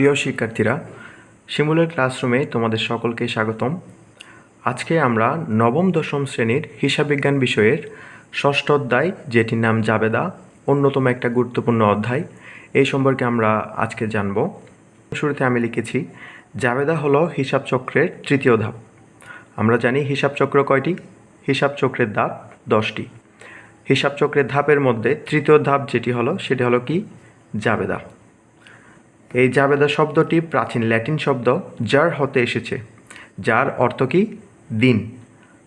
প্রিয় শিক্ষার্থীরা, শিমুলের ক্লাসরুমে তোমাদের সকলকে স্বাগতম। আজকে আমরা নবম দশম শ্রেণির হিসাব বিজ্ঞান বিষয়ের ষষ্ঠ অধ্যায়, যেটির নাম জাবেদা, অন্যতম একটা গুরুত্বপূর্ণ অধ্যায়, এই সম্পর্কে আমরা আজকে জানব। শুরুতে আমি লিখেছি, জাবেদা হলো হিসাব চক্রের তৃতীয় ধাপ। আমরা জানি হিসাব চক্র কয়টি? হিসাব চক্রের ধাপ দশটি। হিসাব চক্রের ধাপের মধ্যে তৃতীয় ধাপ যেটি হলো, সেটি হলো কি? জাবেদা। এই জাবেদা শব্দটি প্রাচীন ল্যাটিন শব্দ যার হতে এসেছে, যার অর্থ কি? দিন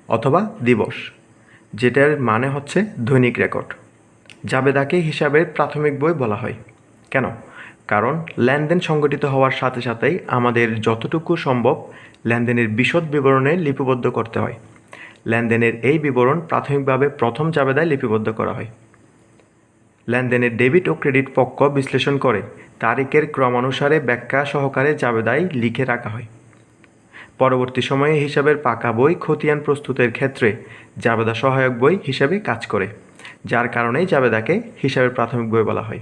অথবা দিবস, যেটার মানে হচ্ছে দৈনিক রেকর্ড। জাবেদাকে হিসাবের প্রাথমিক বই বলা হয়। কেন? কারণ লেনদেন সংগঠিত হওয়ার সাথে সাথেই আমাদের যতটুকু সম্ভব লেনদেনের বিশদ বিবরণে লিপিবদ্ধ করতে হয়। লেনদেনের এই বিবরণ প্রাথমিকভাবে প্রথম জাবেদায় লিপিবদ্ধ করা হয়। লেনদেনের ডেবিট ও ক্রেডিট পক্ষ বিশ্লেষণ করে। তারিখের ক্রমানুসারে ব্যাখ্যা সহকারে জাবেদায় লিখে রাখা হয়। পরবর্তী সময়ে হিসাবের পাকা বই খতিয়ান প্রস্তুতের ক্ষেত্রে জাবেদা সহায়ক বই হিসাবে কাজ করে, যার কারণেই জাবেদাকে হিসাবের প্রাথমিক বই বলা হয়।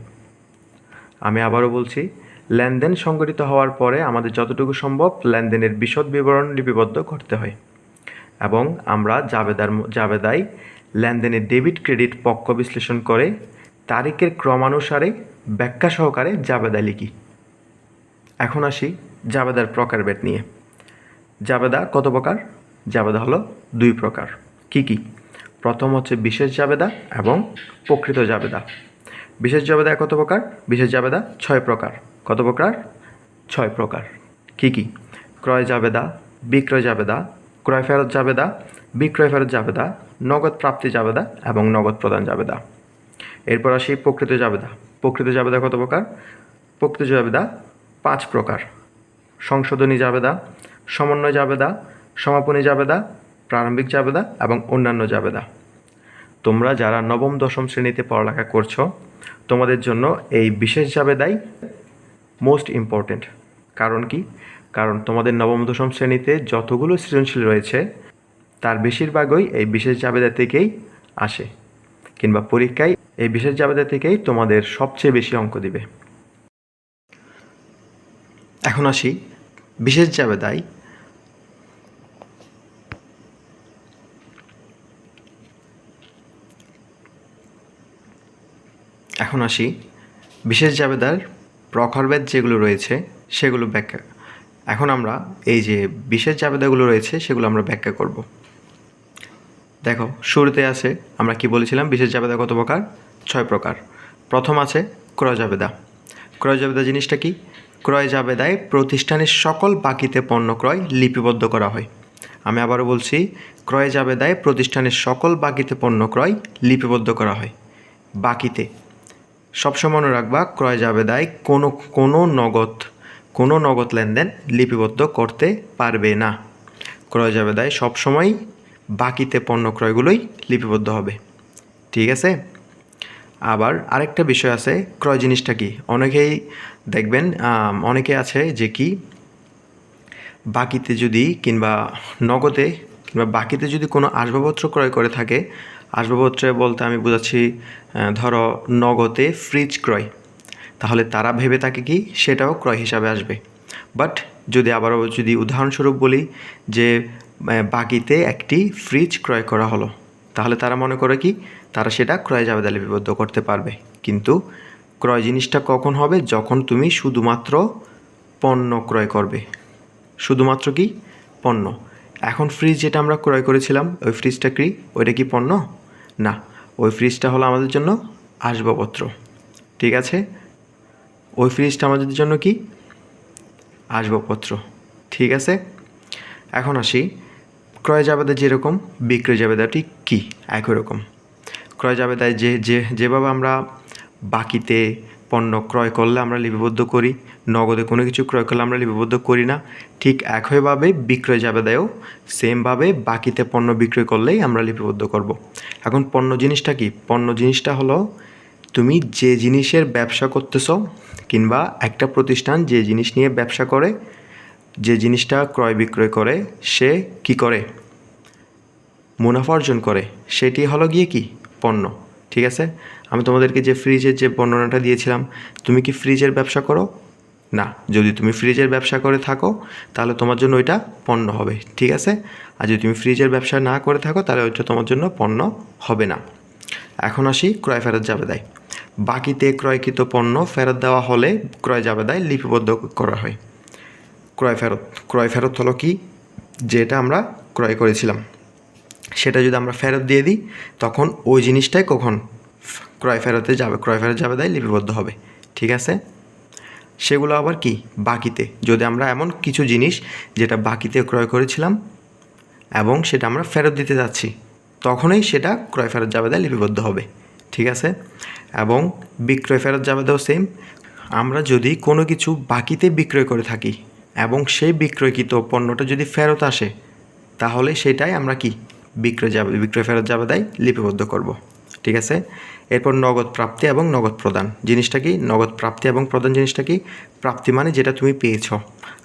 আমি আবারও বলছি, লেনদেন সংগঠিত হওয়ার পরে আমাদের যতটুকু সম্ভব লেনদেনের বিশদ বিবরণ লিপিবদ্ধ করতে হয় এবং আমরা জাবেদার জাবেদায় লেনদেনের ডেবিট ক্রেডিট পক্ষ বিশ্লেষণ করে তারিখের ক্রমানুসারে ব্যাখ্যা সহকারে জাবেদা লিখি। এখন আসি জাবেদার প্রকারভেদ নিয়ে। জাবেদা কত প্রকার? জাবেদা হলো দুই প্রকার। কি কি? প্রথম হচ্ছে বিশেষ জাবেদা এবং প্রকৃত জাবেদা। বিশেষ জাবেদা কত প্রকার? বিশেষ জাবেদা ছয় প্রকার। কত প্রকার? ছয় প্রকার। কি কি? ক্রয় জাবেদা, বিক্রয় জাবেদা, ক্রয় ফেরত জাবেদা, বিক্রয় ফেরত জাবেদা, নগদ প্রাপ্তি জাবেদা এবং নগদ প্রদান জাবেদা। এরপর আসি প্রকৃত জাবেদা। প্রকৃত জাবেদা কত প্রকার? প্রকৃত জাবেদা পাঁচ প্রকার। সংশোধনী জাবেদা, সমন্বয় জাবেদা, সমাপনী জাবেদা, প্রারম্ভিক জাবেদা এবং অন্যান্য জাবেদা। তোমরা যারা নবম, দশম শ্রেণীতে পড়ালেখা করছ, তোমাদের জন্য এই বিশেষ জাবেদাই মোস্ট ইম্পর্টেন্ট কারণ কি? কারণ তোমাদের নবম, দশম শ্রেণীতে যতগুলো সৃজনশীল রয়েছে, তার বেশিরভাগই এই বিশেষ জাবেদা থেকেই আসে, কিংবা পরীক্ষায় এই বিশেষ জাবেদা থেকেই তোমাদের সবচেয়ে বেশি অঙ্ক দিবে। এখন আসি বিশেষ জাবেদায়। এখন আসি বিশেষ জাবেদার প্রখরভেদ যেগুলো রয়েছে সেগুলো ব্যাখ্যা। এখন আমরা এই যে বিশেষ জাবেদাগুলো রয়েছে সেগুলো আমরা ব্যাখ্যা করব। দেখো, শুরুতে আছে, আমরা কি বলেছিলাম, বিশেষ জাবেদা কত প্রকার? ছয় প্রকার। প্রথম আছে ক্রয় জাবেদা। ক্রয় জাবেদা জিনিসটা কি? ক্রয় জাবেদায় প্রতিষ্ঠানের সকল বাকিতে পণ্য ক্রয় লিপিবদ্ধ করা হয়। আমি আবারও বলছি, ক্রয় জাবেদায় প্রতিষ্ঠানের সকল বাকিতে পণ্য ক্রয় লিপিবদ্ধ করা হয়। বাকিতে। সবসময় মনে রাখবা, ক্রয় জাবেদায় কোনো কোনো নগদ কোনো নগদ লেনদেন লিপিবদ্ধ করতে পারবে না। ক্রয় জাবেদায় সবসময় বাকিতে পণ্য ক্রয়গুলোই লিপিবদ্ধ হবে। ঠিক আছে? আবার আরেকটা বিষয় আছে, ক্রয় জিনিসটা কি? অনেকেই দেখবেন অনেকে আছে যে কি, বাকিতে যদি কিংবা নগদে কিংবা বাকিতে যদি কোনো আসবাবপত্র ক্রয় করে থাকে, আসবাবপত্র বলতে আমি বোঝাচ্ছি ধরো নগদে ফ্রিজ ক্রয়। তাহলে তারা ভেবে থাকে কি, সেটাও ক্রয় হিসাবে আসবে। বাট যদি আবারও যদি উদাহরণস্বরূপ বলি যে বাকিতে একটি ফ্রিজ ক্রয় করা হলো, তাহলে তারা মনে করে কি তারা সেটা ক্রয় জাবেদা লিপিবদ্ধ করতে পারবে। কিন্তু ক্রয় জিনিসটা কখন হবে? যখন তুমি শুধুমাত্র পণ্য ক্রয় করবে। শুধুমাত্র কি? পণ্য। এখন ফ্রিজ যেটা আমরা ক্রয় করেছিলাম, ওই ফ্রিজটা কি? ওইটা কি পণ্য? না। ওই ফ্রিজটা হলো আমাদের জন্য আসবাবপত্র। ঠিক আছে? ওই ফ্রিজটা আমাদের জন্য কি? আসবাবপত্র। ঠিক আছে? এখন আসি। ক্রয় জাবেদা যেরকম, বিক্রয় জাবেদা ঠিক কী? একই রকম। ক্রয় জাবেদায় যে যে, যেভাবে আমরা বাকিতে পণ্য ক্রয় করলে আমরা লিপিবদ্ধ করি, নগদে কোনো কিছু ক্রয় করলে আমরা লিপিবদ্ধ করি না, ঠিক একইভাবে বিক্রয় জাবেদায়ও সেমভাবে বাকিতে পণ্য বিক্রয় করলেই আমরা লিপিবদ্ধ করব। এখন পণ্য জিনিসটা কি? পণ্য জিনিসটা হলো তুমি যে জিনিসের ব্যবসা করতেছো কিংবা একটা প্রতিষ্ঠান যে জিনিস নিয়ে ব্যবসা করে, যে জিনিসটা ক্রয় বিক্রয় করে, সে কি করে? মুনাফা অর্জন করে, সেটি হলো গিয়ে কি? পণ্য, ঠিক আছে? আমি তোমাদেরকে যে ফ্রিজের যে বর্ণনাটা দিয়েছিলাম, তুমি কি ফ্রিজের ব্যবসা করো? না, যদি তুমি ফ্রিজের ব্যবসা করে থাকো, তাহলে তোমার জন্য ওইটা পণ্য হবে, ঠিক আছে? আর যদি তুমি ফ্রিজের ব্যবসা না করে থাকো, তাহলে ওইটা তোমার জন্য পণ্য হবে না। এখন আসি ক্রয় ফেরত যাবে দেয় বাকিতে ক্রয়কৃত পণ্য ফেরত দেওয়া হলে ক্রয় যাবে দেয় লিপিবদ্ধ করা হয়। ক্রয় ফেরত ক্রয় ফেরত হলো কি? যেটা আমরা ক্রয় করেছিলাম। সেটা যদি আমরা ফেরত দিয়ে দিই, তখন ওই জিনিসটাই কখন ক্রয় ফেরতে যাবে, ক্রয় ফেরত যাবে দেয় লিপিবদ্ধ হবে। ঠিক আছে? সেগুলো আবার কি? বাকিতে। যদি আমরা এমন কিছু জিনিস যেটা বাকিতে ক্রয় করেছিলাম এবং সেটা আমরা ফেরত দিতে যাচ্ছি, তখনই সেটা ক্রয় ফেরত যাবে দেয় লিপিবদ্ধ হবে। ঠিক আছে? এবং বিক্রয় ফেরত যাবে দেও সেম আমরা যদি কোনো কিছু বাকিতে বিক্রয় করে থাকি এবং সেই বিক্রয়কৃত পণ্যটা যদি ফেরত আসে, তাহলে সেটাই আমরা কি? বিক্রয় যাবে, বিক্রয় ফেরত যাবে দেয় লিপিবদ্ধ করব। ঠিক আছে? এরপর নগদ প্রাপ্তি এবং নগদ প্রদান। জিনিসটা কি? নগদ প্রাপ্তি এবং প্রদান জিনিসটা কি? প্রাপ্তি মানে যেটা তুমি পেয়েছ।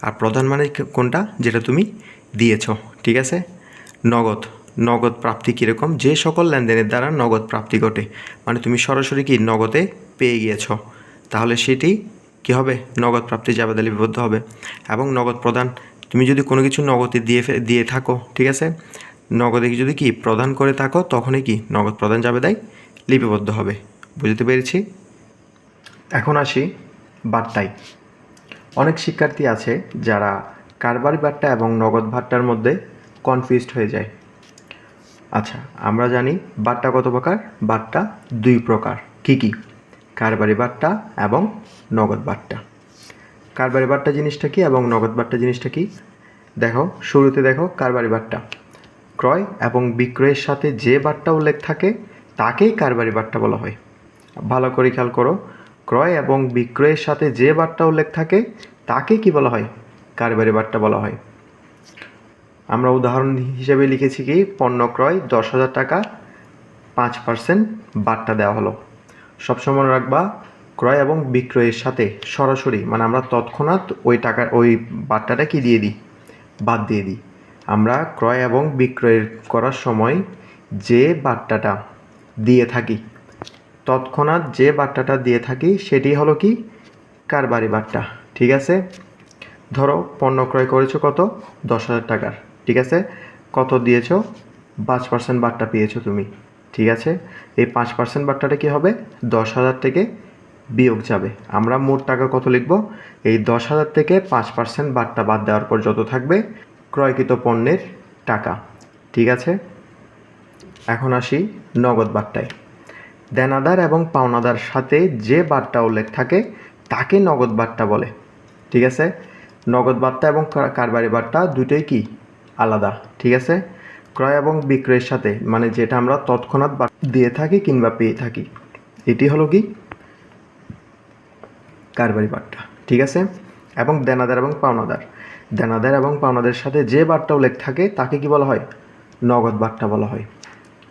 আর প্রদান মানে কোনটা? যেটা তুমি দিয়েছ। ঠিক আছে? নগদ। নগদ প্রাপ্তি কীরকম? যে সকল লেনদেনের দ্বারা নগদ প্রাপ্তি ঘটে। মানে তুমি সরাসরি কি নগদে পেয়ে গিয়েছ। তাহলে সেটি কি হবে? নগদ প্রাপ্তি জাবেদা লিপিবদ্ধ হবে। এবং নগদ প্রদান, তুমি যদি কোনো কিছু নগদে দিয়ে দিয়ে থাকো, ঠিক আছে? নগদে যদি কি প্রদান করে থাকো, তখনই কি নগদ প্রদান জাবেদায় লিপিবদ্ধ হবে। বুঝতে পেরেছি? এখন আসি বার্তায়। অনেক শিক্ষার্থী আছে যারা কারবারি বার্তা এবং নগদ বার্তার মধ্যে কনফিউজড হয়ে যায়। আচ্ছা আমরা জানি বার্তা কত প্রকার? বার্তা দুই প্রকার। কি কি? কারবারি বার্তা এবং নগদ বার্তা। কারবারি বার্তা জিনিসটা কি এবং নগদ বার্তা জিনিসটা কি? দেখো, শুরুতে দেখো কারবারি বার্তা। ক্রয় এবং বিক্রয়ের সাথে যে বার্তা উল্লেখ থাকে, তাকেই কারবারি বার্তা বলা হয়। ভালো করে খেয়াল করো, ক্রয় এবং বিক্রয়ের সাথে যে বার্তা উল্লেখ থাকে, তাকে কি বলা হয়? কারবারি বার্তা বলা হয়। আমরা উদাহরণ হিসেবে লিখেছি কি, পণ্য ক্রয় দশ হাজার টাকা, পাঁচ পার্সেন্ট বার্তা দেওয়া হলো। সবসময় মনে রাখবা, ক্রয় এবং বিক্রয়ের সাথে সরাসরি মানে আমরা তৎক্ষণাৎ ওই টাকা ওই বার্তাটা কি দিয়ে দিই? বাদ দিয়ে দিই। আমরা ক্রয় এবং বিক্রয় করার সময় যে বার্তাটা দিয়ে থাকি, তৎক্ষণাৎ যে বার্তাটা দিয়ে থাকি সেটি হলো কি? কারবারি বার্তা, ঠিক আছে? ধরো পণ্য ক্রয় করেছ কত? দশ হাজার টাকার, ঠিক আছে? কত দিয়েছ? পাঁচ পার্সেন্ট বার্তা পেয়েছ তুমি, ঠিক আছে? এই পাঁচ পার্সেন্ট বার্তাটা কী হবে? দশ হাজার থেকে বিয়োগ যাবে। আমরা মোট টাকা কত লিখব? এই দশ হাজার থেকে পাঁচ পার্সেন্ট বার্তা বাদ দেওয়ার পর যত থাকবে ক্রয়কৃত পণ্যের টাকা। ঠিক আছে? এখন আসি নগদ বার্তায় দেনাদার এবং পাওনাদার সাথে যে বার্তা উল্লেখ থাকে, তাকে নগদ বার্তা বলে। ঠিক আছে? নগদ বার্তা এবং কারবারি বার্তা দুটোই কি? আলাদা। ঠিক আছে? ক্রয় এবং বিক্রয়ের সাথে মানে যেটা আমরা তৎক্ষণাৎ দিয়ে থাকি কিংবা পেয়ে থাকি। এটি হলো কি? কারবারি বার্তা ঠিক আছে? এবং দেনাদার এবং পাওনাদার। দেনাদার এবং পাওনাদের সাথে যে বার্তা উল্লেখ থাকে তাকে কি বলা হয়? নগদ বার্তা বলা হয়।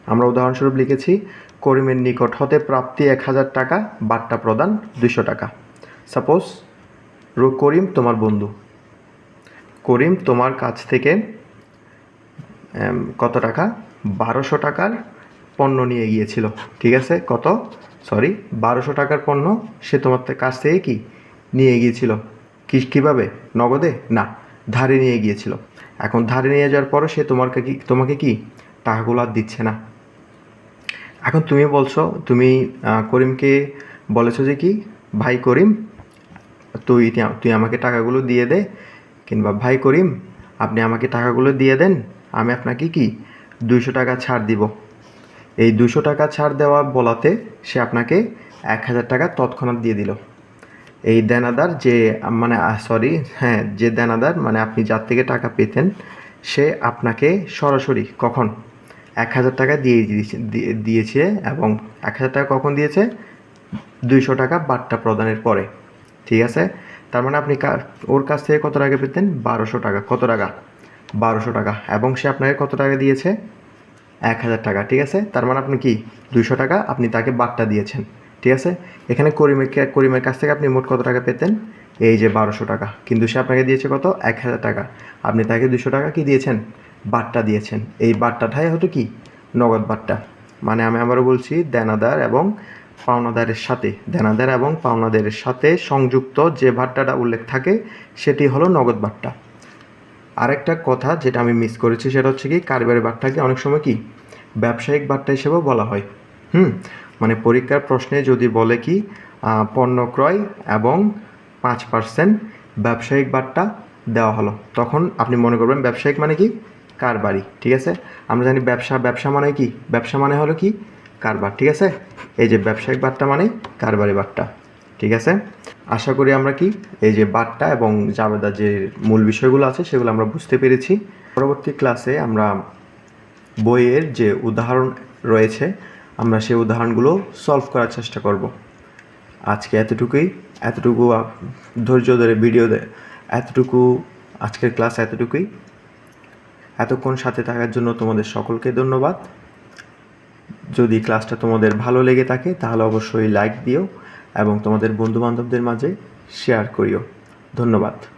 আমরা উদাহরণস্বরূপ লিখেছি, করিমের নিকট হতে প্রাপ্তি এক হাজার টাকা বার্তা প্রদান দুশো টাকা। সাপোজ রো, করিম তোমার বন্ধু। করিম তোমার কাছ থেকে কত টাকা? বারোশো টাকার পণ্য নিয়ে গিয়েছিল। ঠিক আছে? কত? সরি বারোশো টাকার পণ্য সে তোমার কাছ থেকে কি? নিয়ে গিয়েছিল। কি, কীভাবে? নগদে? না। ধারে নিয়ে গিয়েছিল। এখন ধারে নিয়ে যাওয়ার পরও সে তোমার কি তোমাকে কি? টাকাগুলো আর দিচ্ছে না। এখন তুমি বলছো, তুমি করিমকে বলেছ যে কি? ভাই করিম, তুই তুই আমাকে টাকাগুলো দিয়ে দে, কিংবা ভাই করিম, আপনি আমাকে টাকাগুলো দিয়ে দেন, আমি আপনাকে কি? দুইশো টাকা ছাড় দিব। এই দুশো টাকা ছাড় দেওয়া বলাতে সে আপনাকে এক হাজার টাকা তৎক্ষণাৎ দিয়ে দিল। এই দেনাদার যে মানে সরি হ্যাঁ যে দেনাদার মানে আপনি যার থেকে টাকা পেতেন, সে আপনাকে সরাসরি কখন? এক হাজার টাকা দিয়ে দিয়েছে, দিয়ে- দিয়েছে এবং এক হাজার টাকা কখন দিয়েছে? দুইশো টাকা বার্তা প্রদানের পরে। ঠিক আছে? তার মানে আপনি ওর কাছ থেকে কত টাকা পেতেন? বারোশো টাকা। কত টাকা? বারোশো টাকা। এবং সে আপনাকে কত টাকা দিয়েছে? এক হাজার টাকা। ঠিক আছে? তার মানে আপনি কি? দুইশো টাকা আপনি তাকে বার্তা দিয়েছেন। ঠিক আছে? এখানে করিমের করিমের কাছ থেকে আপনি মোট কত টাকা পেতেন? এই যে বারোশো টাকা। কিন্তু সে আপনাকে দিয়েছে কত? এক হাজার টাকা। আপনি তাকে দুশো টাকা কি দিয়েছেন? বার্তা দিয়েছেন। এই বার্তাটাই হতো কি? নগদ বার্তা মানে আমি আবারও বলছি, দেনাদার এবং পাওনাদারের সাথে। দেনাদার এবং পাওনাদারের সাথে সংযুক্ত যে ভাট্টাটা উল্লেখ থাকে, সেটি হলো নগদ ভাট্টা আরেকটা কথা যেটা আমি মিস করেছি, সেটা হচ্ছে কি কারিগরি বাট্টাকে অনেক সময় কি, ব্যবসায়িক বাট্টা হিসেবেও বলা হয়। হুম? মানে পরীক্ষার প্রশ্নে যদি বলে কি পণ্য ক্রয় এবং পাঁচ পার্সেন্ট ব্যবসায়িক বাট্টা দেওয়া হলো, তখন আপনি মনে করবেন ব্যবসায়িক মানে কি? কারবারি, ঠিক আছে? আমরা জানি ব্যবসা ব্যবসা মানে কি? ব্যবসা মানে হলো কি? কারবার, ঠিক আছে? এই যে ব্যবসায়িক বাট্টা মানে কারবারি বাট্টা ঠিক আছে? আশা করি আমরা কি এই যে বাট্টা এবং জাবেদা যে মূল বিষয়গুলো আছে সেগুলো আমরা বুঝতে পেরেছি। পরবর্তী ক্লাসে আমরা বইয়ের যে উদাহরণ রয়েছে আমরা সেই উদাহরণগুলো সলভ করার চেষ্টা করব। আজকে এতটুকুই। এতটুকু ধৈর্য ধরে ভিডিও দে এতটুকু আজকের ক্লাস এতটুকুই। এতক্ষণ সাথে থাকার জন্য তোমাদের সকলকে ধন্যবাদ। যদি ক্লাসটা তোমাদের ভালো লেগে থাকে, তাহলে অবশ্যই লাইক দিও এবং তোমাদের বন্ধুবান্ধবদের মাঝে শেয়ার করিও। ধন্যবাদ।